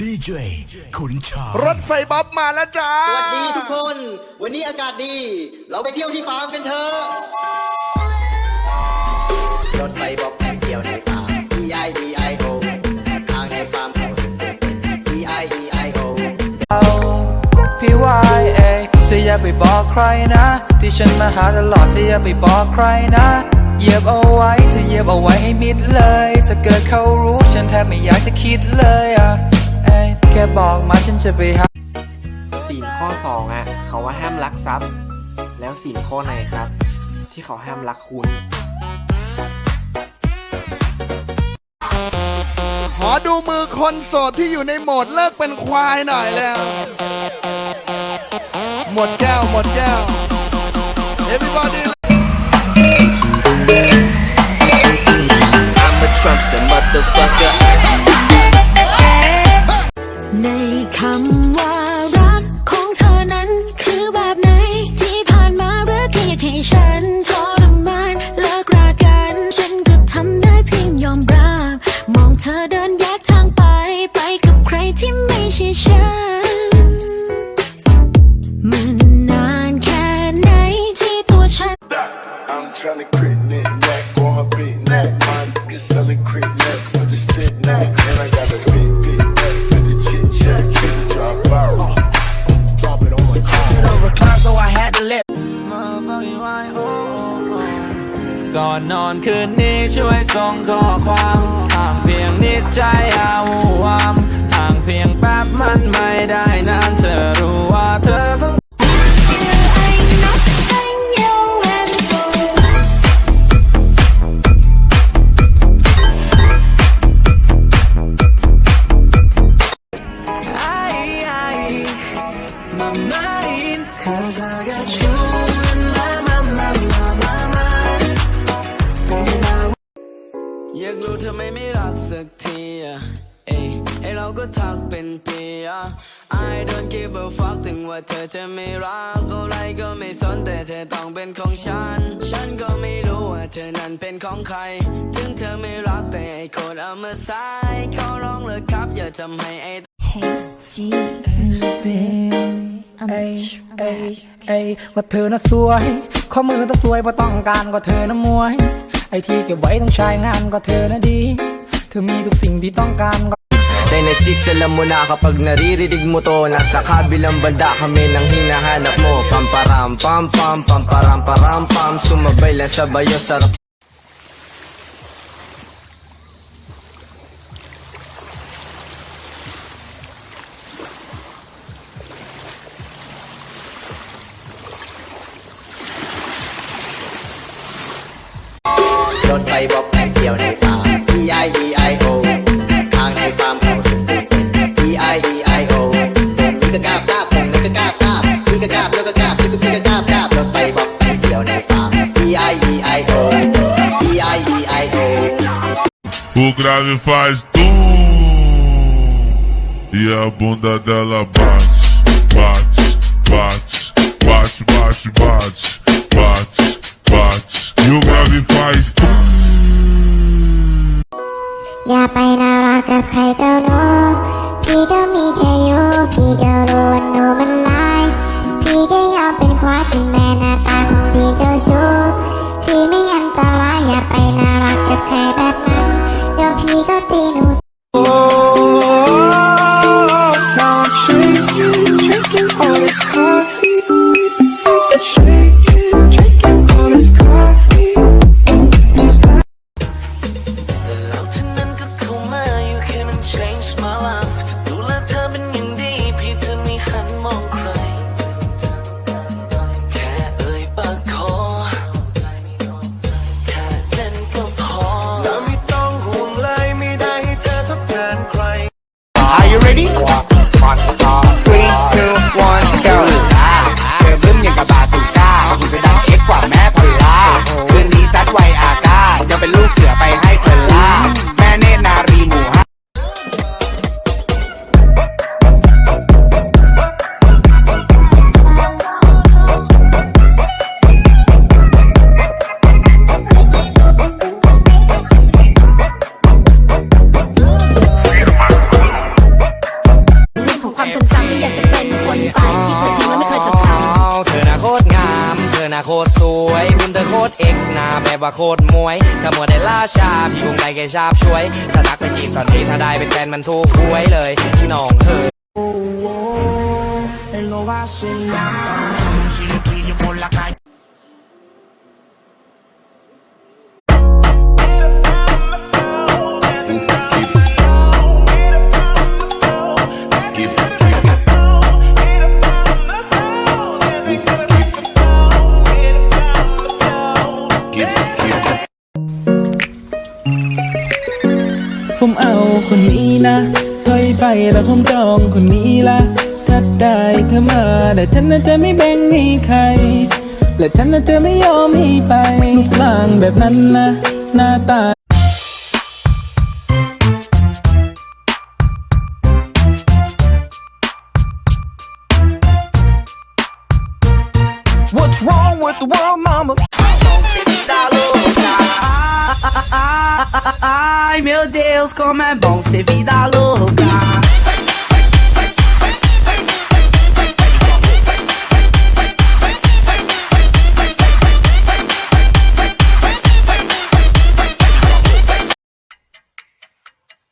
ดีเจขุนช้างรถไฟบ๊อบมาแล้วจ้า สวัสดีทุกคน วันนี้อากาศดี เราไปเที่ยวที่ฟาร์มกันเถอะ รถไฟบอกไปเที่ยวในฟาร์ม E I E I O ทางในฟาร์มเขาถึงเป็น E I E I O พี่วายเอยเธออย่าไปบอกใครนะ ที่ฉันมาหาตลอดเธออย่าไปบอกใครนะเหยียบเอาไว้เธอเหยียบเอาไว้ให้มิดเลย ถ้าเกิดเขารู้ฉันแทบไม่อยากจะคิดเลยอะ เอ้ยแค่บอกมาฉันจะไปหาศีลข้อสองอะ เขาว่าห้ามลักทรัพย์ แล้วศีลข้อไหนครับ ที่เขาห้ามลักคุณ ขอดูมือคนโสดที่อยู่ในโหมดเลิกเป็นควายหน่อยแล้ว หมดแก้ว หมดแก้ว everybody I'm a Trumpster motherfucker ส่งข้อความห่างเพียงนิดใจอาวูวามห่างเพียงแป๊บมันไม่ได้นะ เธอต้องเป็นของฉัน ฉันก็ไม่รู้ว่าเธอนั้นเป็นของใคร ถึงเธอไม่รักแต่ไอ้คนเอามาใส่ขอร้องเลยครับอย่าทำให้ไอ G เอ้ยเอ้ยเอ้ยว่าเธอน่ะสวย ข้อมือต้องสวยเพราะต้องการก็เธอน่ะมวย ไอที่เก็บไว้ต้องใช้งานก็เธอน่ะดี เธอมีทุกสิ่งที่ต้องการก็ Dynasix alam mo na kapag naririnig mo to Nasa kabilang banda kami nang hinahanap mo. Pamparam pam pam pamparam param pam Sumabay lang sa bayo sarap O grave faz tu e a bunda dela bate, bate, bate, bate, bate, bate, bate, bate. E o grave faz tu. E a painel roca faz o novo. วยถ้ามัวได้ล่าชาพี่คงได้แค่ชาบช่วย ถ้าทักไปจีบตอนนี้ถ้าได้เป็นแฟนมันถูกหวยเลยที่น้องเฮ้ยผมเอ คนนี้นะถอยไปแล้วผมจองคนนี้ละถ้าได้เธอมาแต่ฉันน่ะจะไม่แบ่งให้ใคร และฉันน่ะจะไม่ยอมให้ไปรูปร่างแบบนั้นนะหน้าตา What's wrong with the world, mama? Ai meu Deus, como é bom ser vida louca.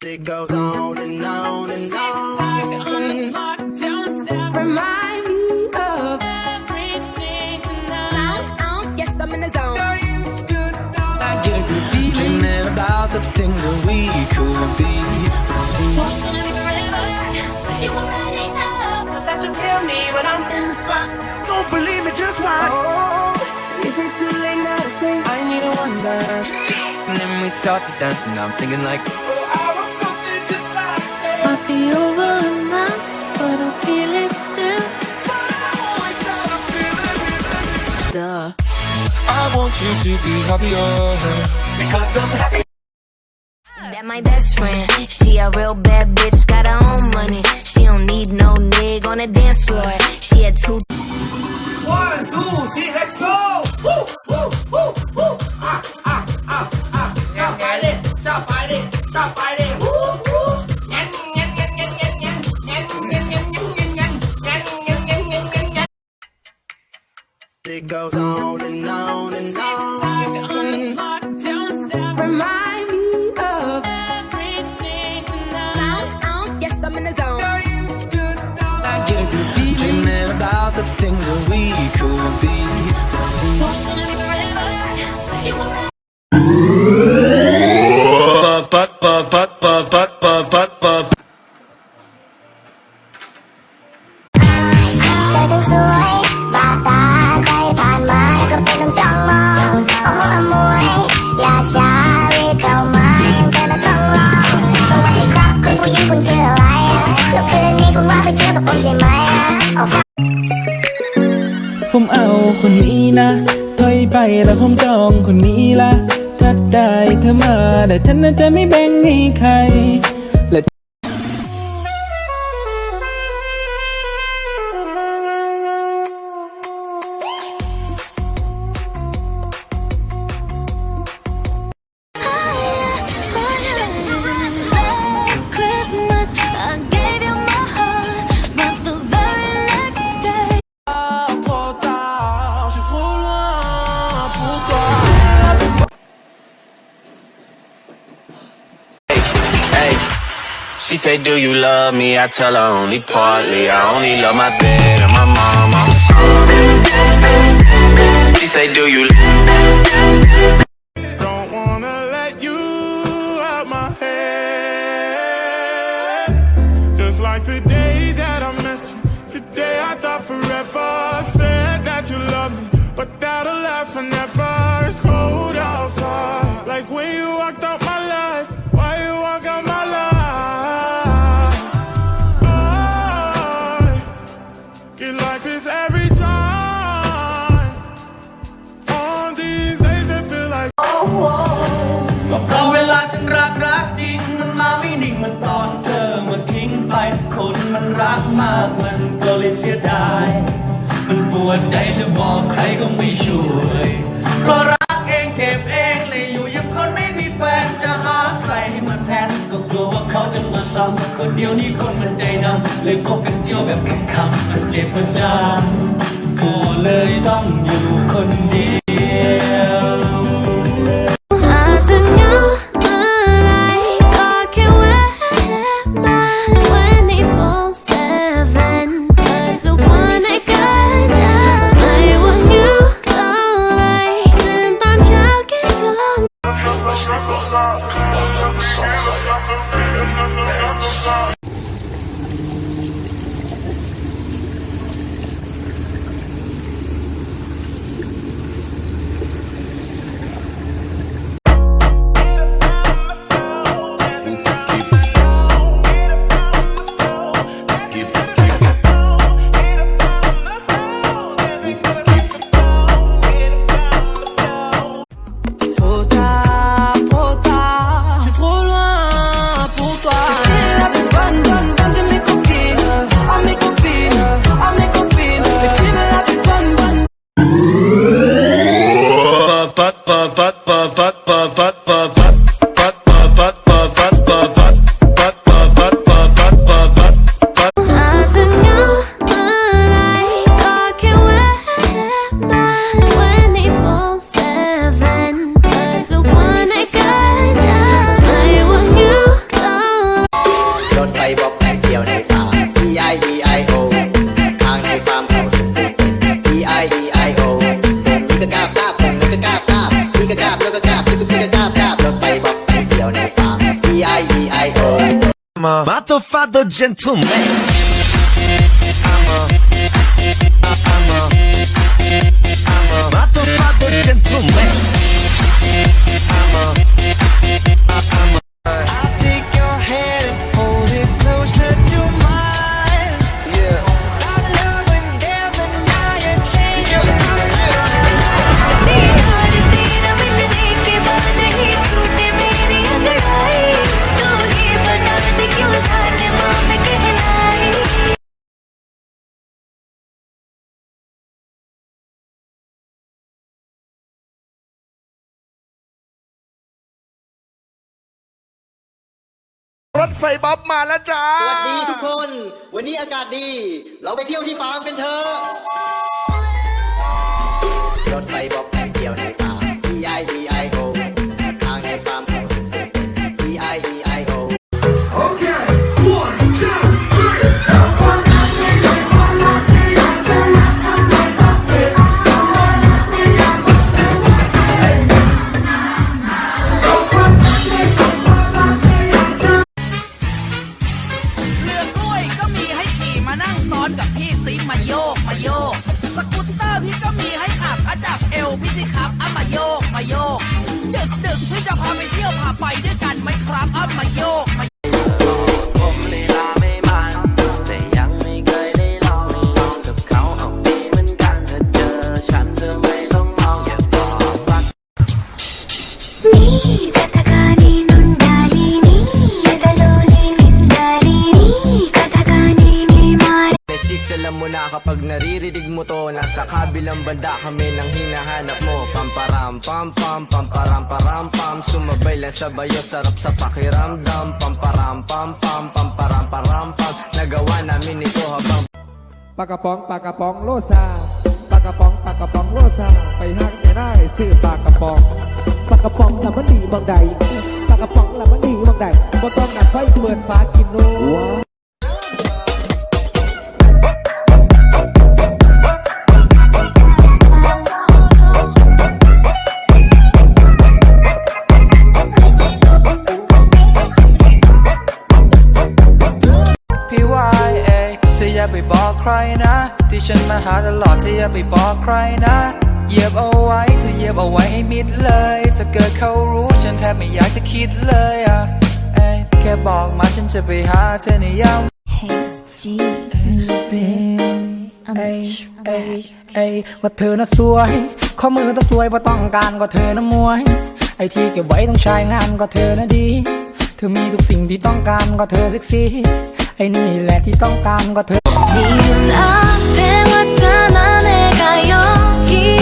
It goes on and on and on. We start to dance, and I'm singing like. Might be over now, but I feel it still. Duh. I want you to be happier That my best friend. She a real bad bitch, got her own money. She don't need no nigga on the dance floor. She had two. It goes on and on and on. Remind me of everything tonight. Yes, I'm in the zone. Dreaming about the things that we could be. So it's gonna be forever. You already เแต่ฉันน่าจะไม่แบ่งให้ใคร she say, Do you love me? I tell her only partly. I only love my bed and my mama. She say, Do you? Don't wanna let you out my head. Just like the day that I met you, the day I thought forever. Said that you love me, วดใจจะบอกใครก็ไม่ช่วยเพราะรักเองเจ็บเองเลยอยู่ยังคนไม่มีแฟนจะหาใครมาแทนก็กลัวว่าเขาจะมาซ้ำคนเดียวนี้คนมันใจดำเลยคบกันเที่ยวแบบแข่งคำมันเจ็บประจำก็เลยต้อง I'm a motherfucker gentleman. I'm a, I'm a, I'm a motherfucker gentleman. I'm a รถไฟบ๊อบมาแล้วจ้า สวัสดีทุกคน วันนี้อากาศดี เราไปเที่ยวที่ฟาร์มกันเถอะ รถไฟบอบ ที่จะพาไปเที่ยวพาไปด้วยกันไหมครับอะมาโยก naririnig mo to Nasa kabilang banda kami nang hinahanap mo Pamparam pam pam pamparam param pam Sumabay lang sa bayo sarap sa pakiramdam Pamparam pam pam pamparam param pam Nagawa namin ito habang ปากกระป๋องปากกระป๋องโลซาปากกระป๋องปากกระป๋องโลซาไปหักไม่ได้ซื้อปากกระป๋องปากกระป๋องละมันดีบางใดปากกระป๋องละมันดีบางใดบ่ต้องนัดไฟเปิดฟ้ากินโน้ าตลอดเธออย่าไปบอกใครนะ เหยียบเอาไว้เธอเหยียบเอาไว้ให้มิดเลย ถ้าเกิดเขารู้ฉันแทบไม่อยากจะคิดเลยอะเอ้ยแค่บอกมาฉันจะไปหาเธอในยามเอ้ยเอ้ยเอ้ยว่าเธอน่ะสวย ข้อมือต้องสวยเพราะต้องการก็เธอน่ะมวย ไอที่เก็บไว้ต้องใช้งานก็เธอน่ะดี เธอมีทุกสิ่งที่ต้องการก็เธอเซ็กซี่ ไอนี่แหละที่ต้องการก็เธอที่ยังอ้าง E.